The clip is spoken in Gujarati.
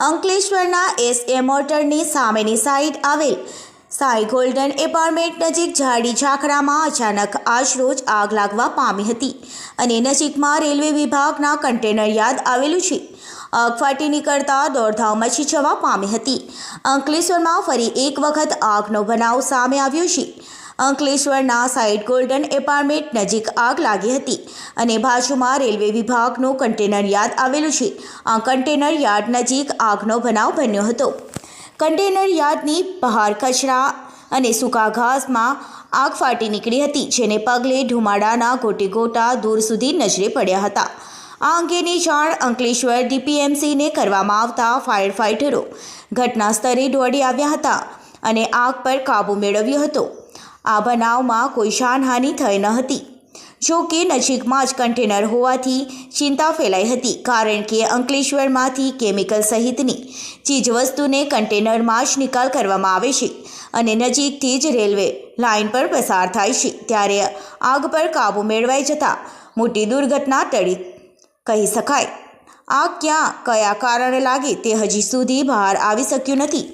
અંકલેશ્વરના એસ એ મોટરની સામેની સાઈડ આવેલ. સાઈ ગોલ્ડન એપાર્ટમેન્ટ નજીક ઝાડી ઝાખરામાં અચાનક આજરોજ આગ લાગવા પામી હતી અને નજીકમાં રેલવે વિભાગના કન્ટેનર યાદ આવેલું છે. આગ ફાટી નીકળતા દોડધામ મચી જવા પામી હતી. અંકલેશ્વરમાં ફરી એક વખત આગનો બનાવ સામે આવ્યો છે. અંકલેશ્વરના સાઇડ ગોલ્ડન એપાર્ટમેન્ટ નજીક આગ લાગી હતી અને બાજુમાં રેલવે વિભાગનું કન્ટેનર યાર્ડ આવેલું છે. આ કન્ટેનર યાર્ડ નજીક આગનો બનાવ બન્યો હતો. કન્ટેનર યાર્ડની બહાર કચરા અને સૂકા ઘાસમાં આગ ફાટી નીકળી હતી, જેને પગલે ધુમાડાના ગોટે ગોટા દૂર સુધી નજરે પડ્યા હતા. આ અંગેની જાણ અંકલેશ્વર ડીપીએમસીને કરવામાં આવતા ફાયર ફાઇટરો ઘટના સ્થળે દોડી આવ્યા હતા અને આગ પર કાબૂ મેળવ્યો હતો. આ બનાવમાં કોઈ જાનહાનિ થઈ ન હતી. જો કે નજીકમાં જ કન્ટેનર હોવાથી ચિંતા ફેલાઈ હતી, કારણ કે અંકલેશ્વરમાંથી કેમિકલ સહિતની ચીજવસ્તુને કન્ટેનરમાં જ નિકાલ કરવામાં આવે છે અને નજીકથી જ રેલવે લાઇન પર પસાર થાય છે, ત્યારે આગ પર કાબૂ મેળવાઈ જતાં મોટી દુર્ઘટના ટળી કહી શકાય. આગ ક્યાં, કયા કારણે લાગે તે હજી સુધી બહાર આવી શક્યું નથી.